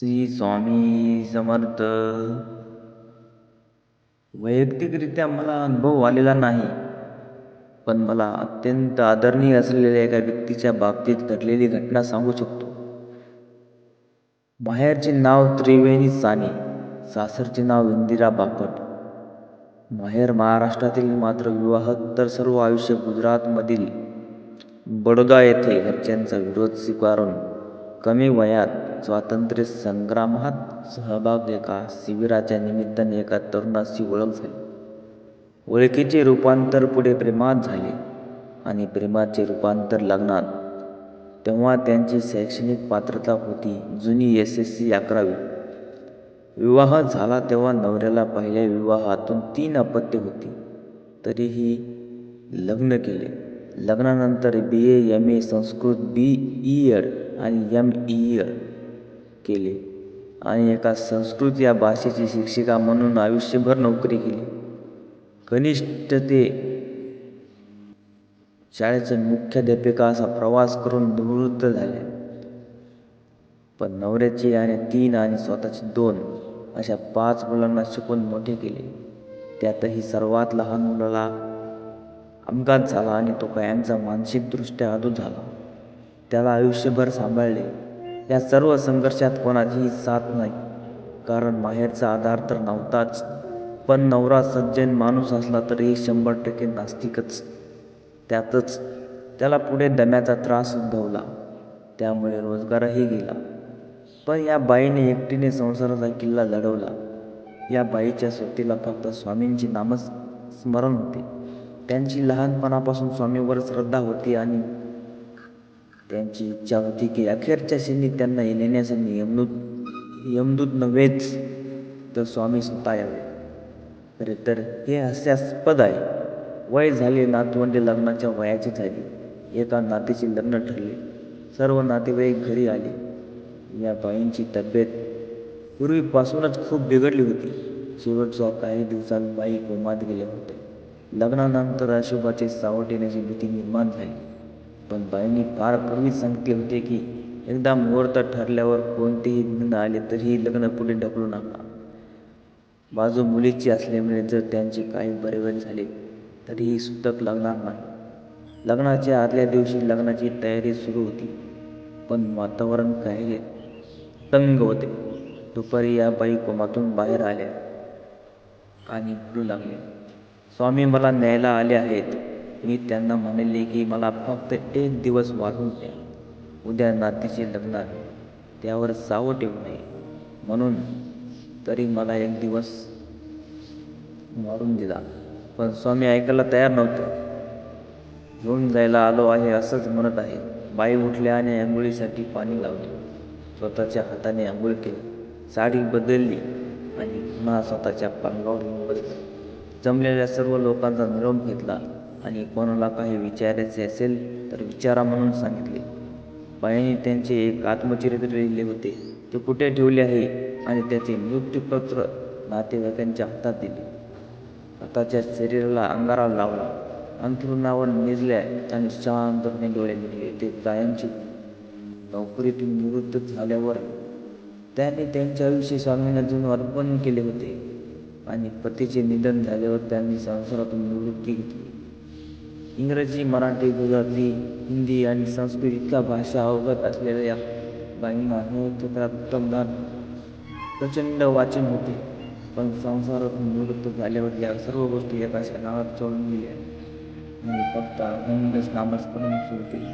श्री स्वामी समर्थ. वैयक्तिकरित्या मला अनुभव आलेला नाही पण मला अत्यंत आदरणीय असलेल्या एका व्यक्तीच्या बाबतीत घडलेली घटना सांगू शकतो. माहेरचे नाव त्रिवेणी साने सासरचे नाव इंदिरा बापट. माहेर महाराष्ट्रातील मात्र विवाह तर सर्व आयुष्य गुजरातमधील बडोदा येथे घरच्यांचा विरोध स्वीकारून कमी वयात स्वातंत्र्य संग्रामात सहभाग एका शिबिराच्या निमित्ताने एका तरुणाशी ओळख झाली. ओळखीचे रूपांतर पुढे प्रेमात झाले आणि प्रेमाचे रूपांतर लग्नात. तेव्हा त्यांची शैक्षणिक पात्रता होती जुनी एस एस सी अकरावी. विवाह झाला तेव्हा नवऱ्याला पहिल्या विवाहातून तीन अपत्य होती. तरीही लग्न केले. लग्नानंतर B A M A Sanskrit B E Ed आणि यम ई केले. आणि एका संस्कृत या भाषेची शिक्षिका म्हणून आयुष्यभर नोकरी केली. कनिष्ठ ते शाळेचे मुख्याध्यापिका असा प्रवास करून निवृत्त झाले. पण नवऱ्याची आणि तीन आणि स्वतःची दोन अशा पाच मुलांना शिकून मोठे केले. त्यातही सर्वात लहान मुलाला अपघात झाला आणि तो कायमचा मानसिकदृष्ट्या अधू झाला. त्याला आयुष्यभर सांभाळले. या सर्व संघर्षात कोणाचीही साथ नाही. कारण बाहेरचा आधार तर नव्हताच. पण नवरा सज्जन माणूस असला तरीही शंभर टक्के नास्तिकच. त्यातच त्याला पुढे दम्याचा त्रास उद्भवला. त्यामुळे रोजगारही गेला. पण या बाईने एकटीने संसाराचा किल्ला लढवला. या बाईच्या स्वतीला फक्त स्वामींची नामस्मरण होते. त्यांची लहानपणापासून स्वामीवर श्रद्धा होती आणि त्यांची इच्छा होती की अखेरच्या क्षणी त्यांना येण्यासाठी यमदूत यमदूत नव्हेच तर स्वामी स्वतः यावे. खरे तर हे हास्यास्पद आहे. वय झाले नातवंडे लग्नाच्या वयाची झाली. एका नातीचे लग्न ठरले. सर्व नातेवाईक घरी आले. या बाईंची तब्येत पूर्वीपासूनच खूप बिघडली होती. शेवटच्या काही दिवसात बाई कोमात गेले होते लग्नानंतर अशुभाचे सावट येण्याची भीती निर्माण झाली. पण बाईंनी फार कमी सांगितले होते की एकदा मुहूर्त ठरल्यावर कोणतेही लग्न आले तरीही लग्न पुढे ढकलू नका. बाजू मुलीची असल्यामुळे जर त्यांचे काही बरेबर झाले तरीही सुतक लागणार नाही. लग्नाच्या आदल्या दिवशी लग्नाची तयारी सुरू होती पण वातावरण काही तंग होते. दुपारी या बाई कोमातून बाहेर आल्या आणि बोलू लागले स्वामी मला न्यायला आले आहेत. मी त्यांना म्हणले की मला फक्त एक दिवस वाढून द्या उद्या नातीचे लग्न आहे. त्यावर सावट येऊ नये. म्हणून तरी मला एक दिवस वाढून दिला. पण स्वामी ऐकायला तयार नव्हते. घेऊन जायला आलो आहे असंच म्हणत आहे. बाई उठल्या आणि आंघोळीसाठी पाणी लावले. स्वतःच्या हाताने आंघोळ केली. साडी बदलली आणि पुन्हा स्वतःच्या पांगावर बसली जमलेल्या सर्व लोकांचा निरोप घेतला. आणि कोणाला काही विचारायचे असेल तर विचारा म्हणून सांगितले. बाईने त्यांचे एक आत्मचरित्र लिहिले होते. ते कुठे ठेवले आहे? आणि त्याचे मृत्यूपत्र नातेवाईकांच्या हातात दिले. हाताच्या शरीराला अंगारा लावला. अंथरुणावर निजल्या आणि शांतपणे डोळे मिळले ते कायमची नोकरीतून निवृत्त झाल्यावर त्यांनी त्यांच्याविषयी आयुष्य अर्पण केले होते. आणि पतीचे निधन झाल्यावर त्यांनी संसारातून निवृत्ती घेतली. इंग्रजी मराठी गुजराती हिंदी आणि संस्कृत इतक्या भाषा अवगत असलेल्या या बाईंना उत्तम प्रचंड वाचन होते. पण संसारातून निवृत्त झाल्यावर या सर्व गोष्टी एकाशा नावात सोडून गेल्या. आणि फक्त अभंगच नामच करून सुरू केली.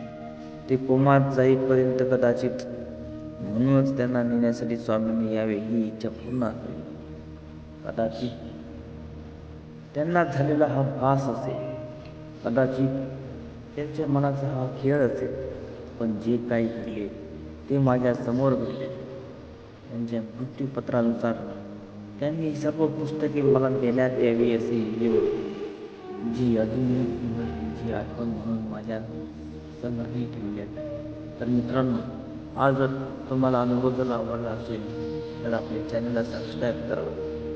ते कोमात जाईपर्यंत कदाचित म्हणूनच त्यांना नेण्यासाठी स्वामींनी यावे ही इच्छा पूर्ण असेल कदाचित त्यांना झालेला हा भास असेल. कदाचित त्यांच्या मनाचा हा खेळ असेल पण जे काही घडले ते माझ्यासमोर घडले. त्यांच्या मृत्यूपत्रानुसार त्यांनी सर्व पुस्तके मला देण्यात यावी असे लिहिले होते. जी अजूनही जी आठवण म्हणून माझ्या संग्रही आहे. तर मित्रांनो हा जर तुम्हाला अनुभव जर आवडला असेल तर आपल्या चॅनलला सबस्क्राईब करा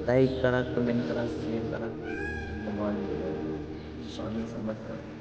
लाईक करा कमेंट करा शेअर करा. स्वामी समर्थ